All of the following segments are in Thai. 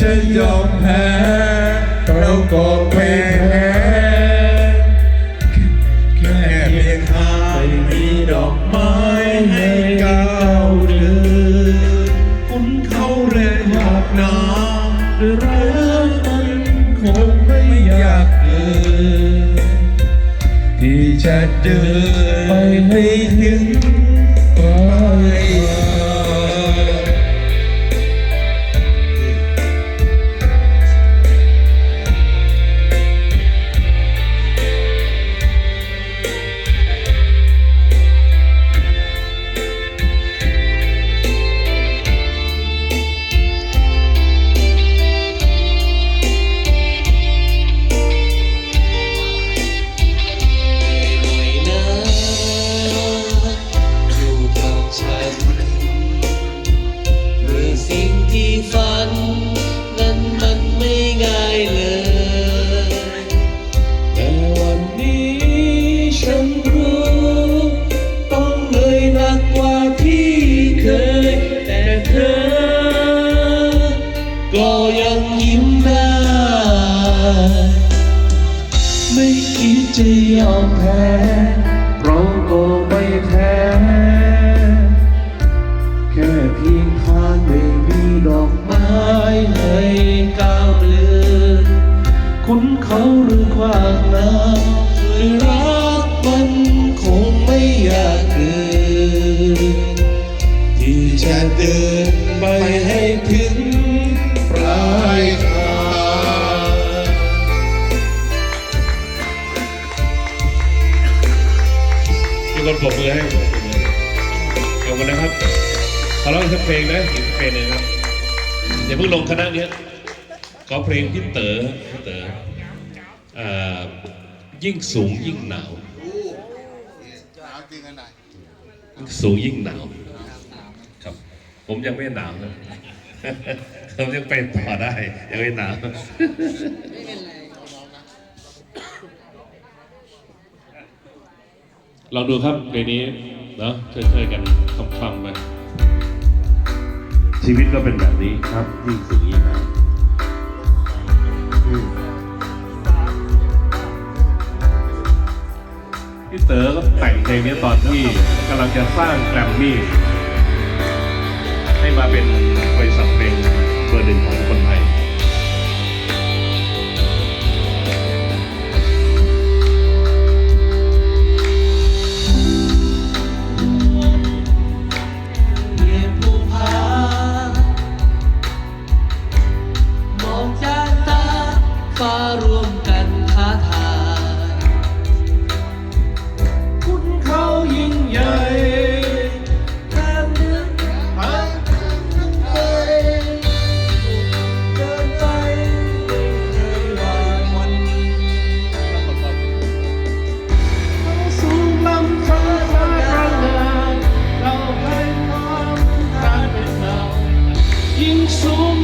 จะยอมแพ้เราก็ไม่แพ้แค่เพียงทางมีดอกไม้ให้ก้าวเดินคุณเขาเรียอยากน้ำหรือรักมันคงไม่อยากเกินที่จะเดินไปให้ถึงไป ไม่คิดจะยอมแพ้ เราก็ไม่แพ้แค่เพียงทางไม่มีดอกไม้ให้ก้าวเดินคุณเขาหรือขวางน้ำหรือรักมันคงไม่อยากเกินที่จะเดินไปให้ถึง คนปรบมือให้ขอบคุณนะครับขอร้องอีกสักเพลงนะอีกสักเพลงหนึ่งครับอย่าเพิ่งลงคณะเนี้ยขอเพลงพี่เต๋อพี่เต๋ออ่ายิ่งสูงยิ่งหนาวหนาวจริงอันไหนยิ่งสูงยิ่งหนาวครับ ผมยังไม่หนาวนะผมยังไปต่อได้ยังไม่หนาว ลองดูครับเพลงนี้เนาะช่วยๆกันคำๆไปชีวิตก็เป็นแบบนี้ครับยิ่งสูงยิ่งหนาวพี่เต๋อก็แต่งเพลงนี้ตอนที่กำลังจะสร้างแกรมมี่ให้มาเป็น ยิ่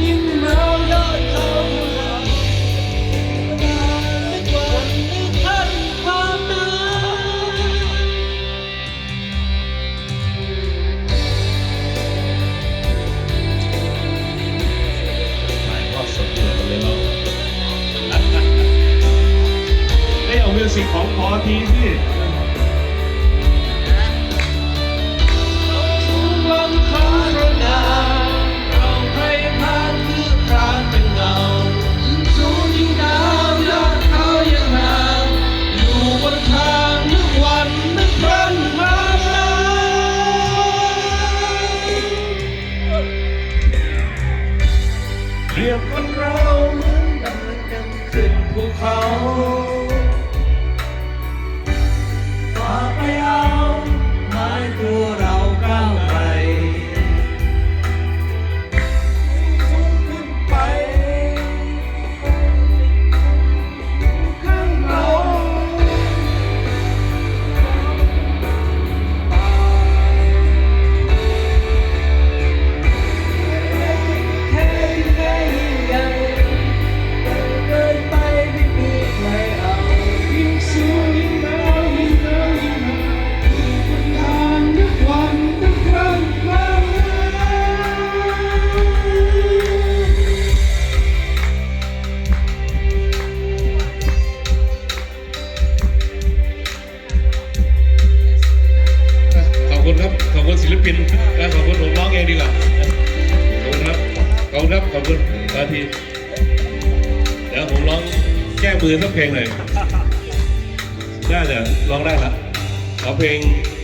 ยบคนเราเหมือนดังกันขึ้นภูเขาฝ่า ปินนะขอบคุณผมร้องเองดีกว่าขอบคุณครับขอบคุณครับขอบคุณบาทีเดี๋ยวผมร้องแก้มือสักเพลงเลยได้เดี๋ยวร้องได้ละขอเพลง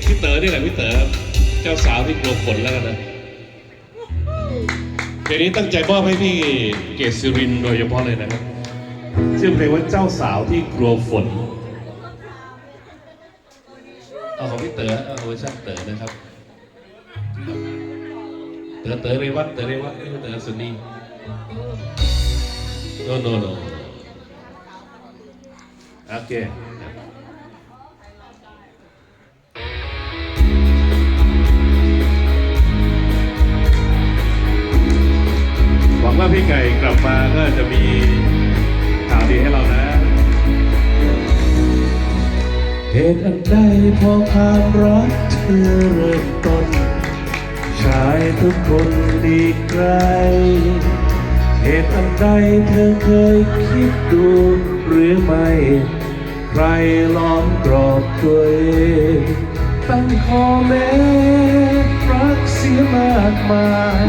พี่เต๋อนี่แหละพี่เต๋อเจ้าสาวที่กลัวฝนแล้วกันนะเพลงนี้ตั้งใจมอบให้พี่เกศรินโดยเฉพาะเลยนะครับชื่อเพลงว่าเจ้าสาวที่กลัวฝนเอาของพี่เต๋อเอาเวอร์ชันเต๋อนะครับ เต๋อเต๋อเรวัตเต๋อเรวัตไม่ใช่เต๋อสุนี no no no โอเคหวังว่าพี่ไก่กลับมาก็จะมีข่าวดีให้เรานะ เหตุอันใดพอความรักเธอเริ่มต้นชาย ทุกคนดีไกล เหตุอันใดเธอเคยคิดดูหรือไม่ ใครล้อมกรอบตัวเองตั้งคอแม้รักเสียมากมาย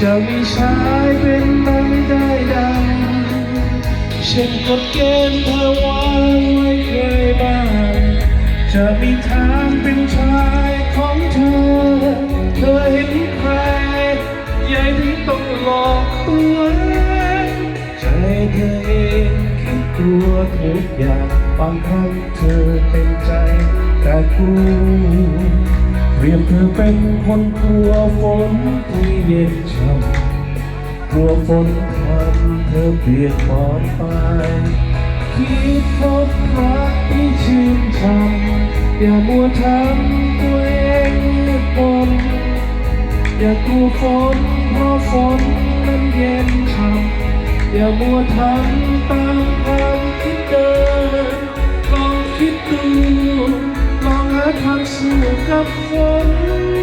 จะมีชายเป็นไม่ได้ดัง เช่นกฎเกณฑ์เธอวางไว้เคยบ้าง จะมีทาง ทุกอย่างบางครั้งเธอเต็มใจ แต่กลัวเปรียบเธอเป็นคนกลัวฝนที่เย็นช่ำกลัวฝนทำเธอเปียกหมอนไปคิดพบรักที่ชื่นช่ำอย่ามัวทำตัวเองมืดมนอย่ากลัวฝนเพราะฝนนั้นเย็นช่ำอย่ามัวทำตาม 却是你吻向